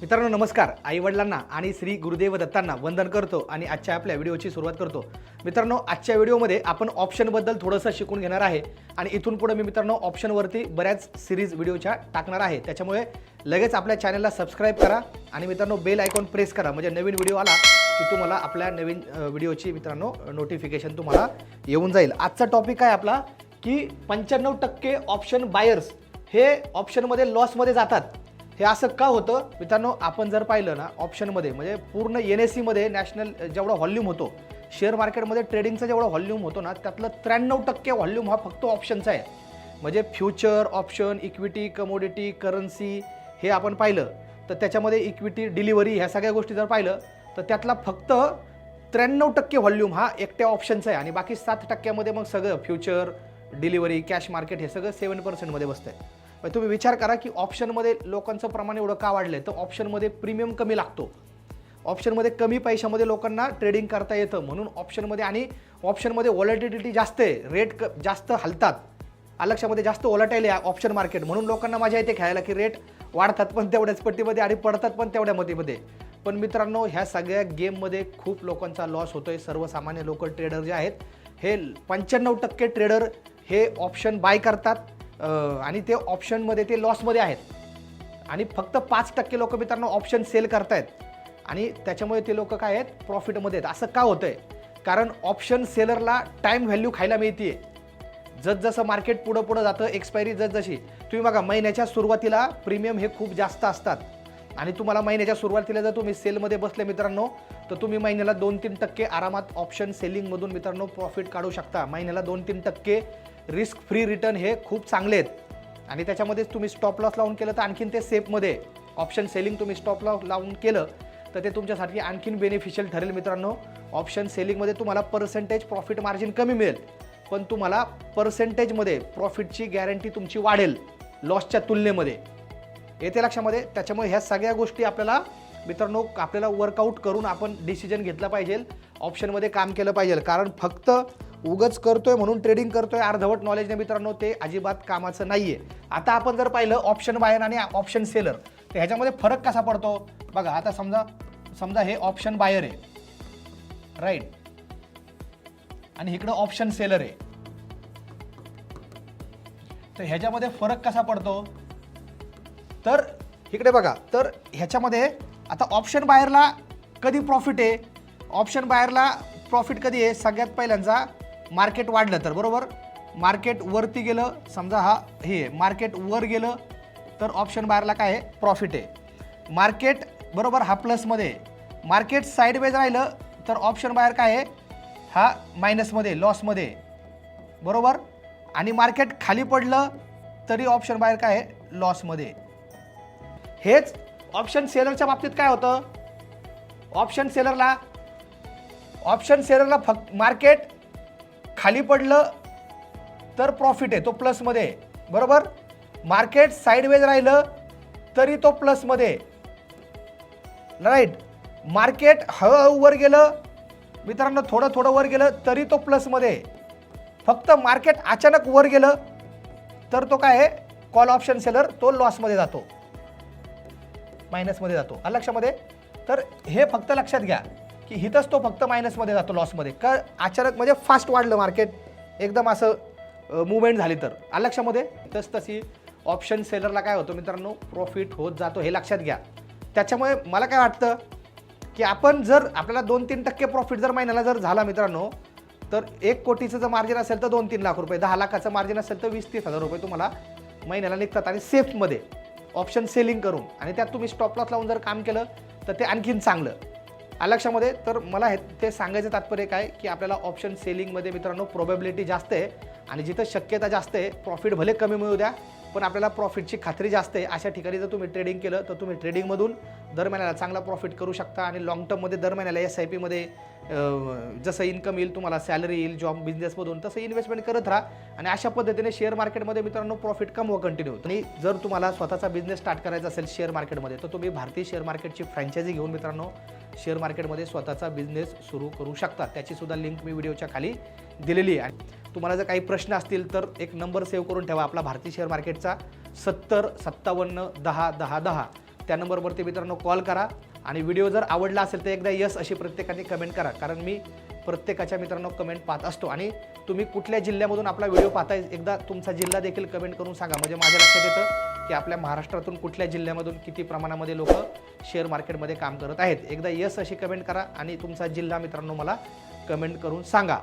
मित्रांनो नमस्कार. आई वडिलांना आणि श्री गुरुदेव दत्तांना वंदन करतो आणि आजच्या आपल्या व्हिडिओची सुरुवात करतो. मित्रांनो आजच्या व्हिडिओमध्ये आपण ऑप्शनबद्दल थोडंसं शिकून घेणार आहे आणि इथून पुढे मी मित्रांनो ऑप्शनवरती बऱ्याच सिरीज व्हिडिओच्या टाकणार आहे. त्याच्यामुळे लगेच आपल्या चॅनलला सबस्क्राईब करा आणि मित्रांनो बेल आयकॉन प्रेस करा. म्हणजे नवीन व्हिडिओ आला की तुम्हाला आपल्या नवीन व्हिडिओची मित्रांनो नोटिफिकेशन तुम्हाला येऊन जाईल. आजचा टॉपिक आहे आपला? की पंच्याण्णव टक्के ऑप्शन बायर्स हे ऑप्शनमध्ये लॉसमध्ये जातात. हे असं का होतं? मित्रांनो आपण जर पाहिलं ना ऑप्शनमध्ये म्हणजे पूर्ण एन एस सीमध्ये नॅशनल जेवढा व्हॉल्यूम होतो शेअर मार्केटमध्ये ट्रेडिंगचा जेवढा व्हॉल्यूम होतो ना त्यातलं त्र्याण्णव टक्के व्हॉल्यूम हा फक्त ऑप्शनचा आहे. म्हणजे future option equity commodity currency हे आपण पाहिलं तर त्याच्यामध्ये इक्विटी डिलिव्हरी ह्या सगळ्या गोष्टी जर पाहिलं तर त्यातला फक्त त्र्याण्णव टक्के व्हॉल्यूम हा एकट्या ऑप्शनचा आहे. आणि बाकी सात टक्क्यामध्ये मग सगळं फ्युचर डिलिव्हरी कॅश मार्केट हे सगळं सेवन पर्सेंटमध्ये बसतं आहे तुम्ही विचार करा की ऑप्शनमध्ये लोकांचं प्रमाण एवढं का वाढलं आहे तर ऑप्शनमध्ये प्रीमियम कमी लागतो. ऑप्शनमध्ये कमी पैशामध्ये लोकांना ट्रेडिंग करता येतं. म्हणून ऑप्शनमध्ये आणि ऑप्शनमध्ये वॉलेटिलिटी जास्त आहे. रेट क जास्त हलतात. अलक्षामध्ये जास्त ओलाटाईल आहे ऑप्शन मार्केट म्हणून लोकांना मजा येते खेळायला की रेट वाढतात पण तेवढ्याच पट्टीमध्ये आणि पडतात पण तेवढ्या मतीमध्ये. पण मित्रांनो ह्या सगळ्या गेममध्ये खूप लोकांचा लॉस होतो आहे सर्वसामान्य लोक ट्रेडर जे आहेत हे पंच्याण्णव टक्के ट्रेडर हे ऑप्शन बाय करतात. आणि ते ऑप्शनमध्ये ते लॉसमध्ये आहेत. आणि फक्त पाच टक्के लोक मित्रांनो ऑप्शन सेल करतायत. आणि त्याच्यामुळे ते लोक काय आहेत? प्रॉफिटमध्ये आहेत. असं का होतं आहे कारण ऑप्शन सेलरला टाईम व्हॅल्यू खायला मिळते जसजसं मार्केट पुढं पुढं जातं एक्सपायरी जसजशी तुम्ही बघा महिन्याच्या सुरुवातीला प्रीमियम हे खूप जास्त असतात. आणि तुम्हाला महिन्याच्या सुरुवातीला जर तुम्ही सेलमध्ये बसले मित्रांनो तर तुम्ही महिन्याला दोन तीन टक्के आरामात ऑप्शन सेलिंगमधून मित्रांनो प्रॉफिट काढू शकता. महिन्याला दोन तीन टक्के रिस्क फ्री रिटर्न हे खूप चांगले आहेत. आणि त्याच्यामध्येच तुम्ही स्टॉप लॉस लावून केलं तर आणखीन ते सेफमध्ये ऑप्शन सेलिंग तुम्ही स्टॉप लॉस लावून केलं तर ते तुमच्यासाठी आणखीन बेनिफिशियल ठरेल मित्रांनो. ऑप्शन सेलिंगमध्ये तुम्हाला पर्सेंटेज प्रॉफिट मार्जिन कमी मिळेल. पण तुम्हाला पर्सेंटेजमध्ये प्रॉफिटची गॅरंटी तुमची वाढेल लॉसच्या तुलनेमध्ये. येते लक्षामध्ये? त्याच्यामुळे ह्या सगळ्या गोष्टी आपल्याला मित्रांनो आपल्याला वर्कआउट करून आपण डिसिजन घेतला पाहिजे. ऑप्शनमध्ये काम केलं पाहिजे. कारण फक्त उगच करतोय म्हणून ट्रेडिंग करतोय अर्धवट नॉलेजने मित्रांनो ते अजिबात कामाचं नाहीये. आता आपण जर पाहिलं ऑप्शन बायर आणि ऑप्शन सेलर तर ह्याच्यामध्ये फरक कसा पडतो? बघा आता समजा समजा हे ऑप्शन बायर आहे. राईट आणि इकडं ऑप्शन सेलर आहे. तर ह्याच्यामध्ये फरक कसा पडतो? तर इकडे बघा तर ह्याच्यामध्ये आता ऑप्शन बायरला कधी प्रॉफिट आहे? ऑप्शन बायरला प्रॉफिट कधी आहे? सगळ्यात पहिल्यांदा मार्केट वाढलं तर बरोबर? मार्केट वरती गेलं समजा हा हे मार्केट वर गेलं तर ऑप्शन बायरला काय आहे? प्रॉफिट आहे. मार्केट बरोबर हा प्लसमध्ये मार्केट साईडवेज राहिलं तर ऑप्शन बायर काय आहे? हा मायनसमध्ये लॉसमध्ये बरोबर? आणि मार्केट खाली पडलं तरी ऑप्शन बाहेर काय आहे? लॉसमध्ये हेच ऑप्शन सेलरच्या बाबतीत काय होतं? ऑप्शन सेलरला ऑप्शन सेलरला फक्त मार्केट खाली पडलं तर प्रॉफिट आहे तो प्लसमध्ये आहे. बरोबर? मार्केट साईडवेज राहिलं तरी तो प्लसमध्ये राईट मार्केट हळूहळू वर गेलं मित्रांनो थोडं थोडं वर गेलं तरी तो प्लसमध्ये आहे. फक्त मार्केट अचानक वर गेलं तर तो काय आहे? कॉल ऑप्शन सेलर तो लॉसमध्ये जातो. मायनसमध्ये जातो. लक्षामध्ये? तर हे फक्त लक्षात घ्या. की हिथंच तो फक्त मायनसमध्ये जातो लॉसमध्ये का अचानक म्हणजे फास्ट वाढलं मार्केट एकदम असं मुवमेंट झाली तर. आलं लक्षामध्ये? तस तशी ऑप्शन सेलरला काय होतं मित्रांनो? प्रॉफिट होत जातो हे लक्षात घ्या. त्याच्यामुळे मला काय वाटतं की आपण जर आपल्याला दोन तीन टक्के प्रॉफिट जर महिन्याला जर झाला मित्रांनो तर एक कोटीचं जर मार्जिन असेल तर दोन तीन लाख रुपये दहा लाखाचं मार्जिन असेल तर वीस तीस हजार रुपये तुम्हाला महिन्याला निघतात आणि सेफमध्ये ऑप्शन सेलिंग करून. आणि त्यात तुम्ही स्टॉप लॉस लावून जर काम केलं तर ते आणखीन चांगलं. अलक्षामध्ये लक्षामध्ये तर मला हे ते सांगायचं तात्पर्य काय की आपल्याला ऑप्शन सेलिंगमध्ये मित्रांनो प्रोबॅबिलिटी जास्त आहे. आणि जिथं शक्यता जास्त आहे प्रॉफिट भले कमी मिळू द्या पण आपल्याला प्रॉफिटची खात्री जास्त आहे. अशा ठिकाणी जर तुम्ही ट्रेडिंग केलं तर तुम्ही ट्रेडिंगमधून दर महिन्याला चांगला प्रॉफिट करू शकता. आणि लाँग टर्ममध्ये दर महिन्याला एस आय पीमध्ये जसं इन्कम येईल तुम्हाला सॅलरी येईल जॉब बिझनेसमधून तसं इन्व्हेस्टमेंट करत राहा. आणि अशा पद्धतीने शेअर मार्केटमध्ये मित्रांनो प्रॉफिट कमवा कंटिन्यू आणि जर तुम्हाला स्वतःचा बिझनेस स्टार्ट करायचा असेल शेअर मार्केटमध्ये तर तुम्ही भारतीय शेअर मार्केटची फ्रँचायझी घेऊन मित्रांनो शेअर मार्केटमध्ये स्वतःचा बिझनेस सुरू करू शकता. त्याचीसुद्धा लिंक मी व्हिडिओच्या खाली दिलेली आहे. तुम्हाला जर काही प्रश्न असतील तर एक नंबर सेव्ह करून ठेवा आपला भारतीय शेअर मार्केटचा सत्तर सत्तावन्न दहा दहा दहा. त्या नंबरवरती मित्रांनो कॉल करा आणि व्हिडिओ जर आवडला असेल तर एकदा यस अशी प्रत्येकाने कमेंट करा. कारण मी प्रत्येकाच्या मित्रांनो कमेंट पाहत असतो आणि तुम्ही कुठल्या जिल्ह्यामधून आपला व्हिडिओ पाहताय एकदा तुमचा जिल्हा देखील कमेंट करून सांगा. म्हणजे माझ्या लक्षात येतं की आपल्या महाराष्ट्रातून कुठल्या जिल्ह्यामधून किती प्रमाणामध्ये लोक शेअर मार्केटमध्ये काम करत आहेत. एकदा यस अशी कमेंट करा आणि तुमचा जिल्हा मित्रांनो मला कमेंट करून सांगा.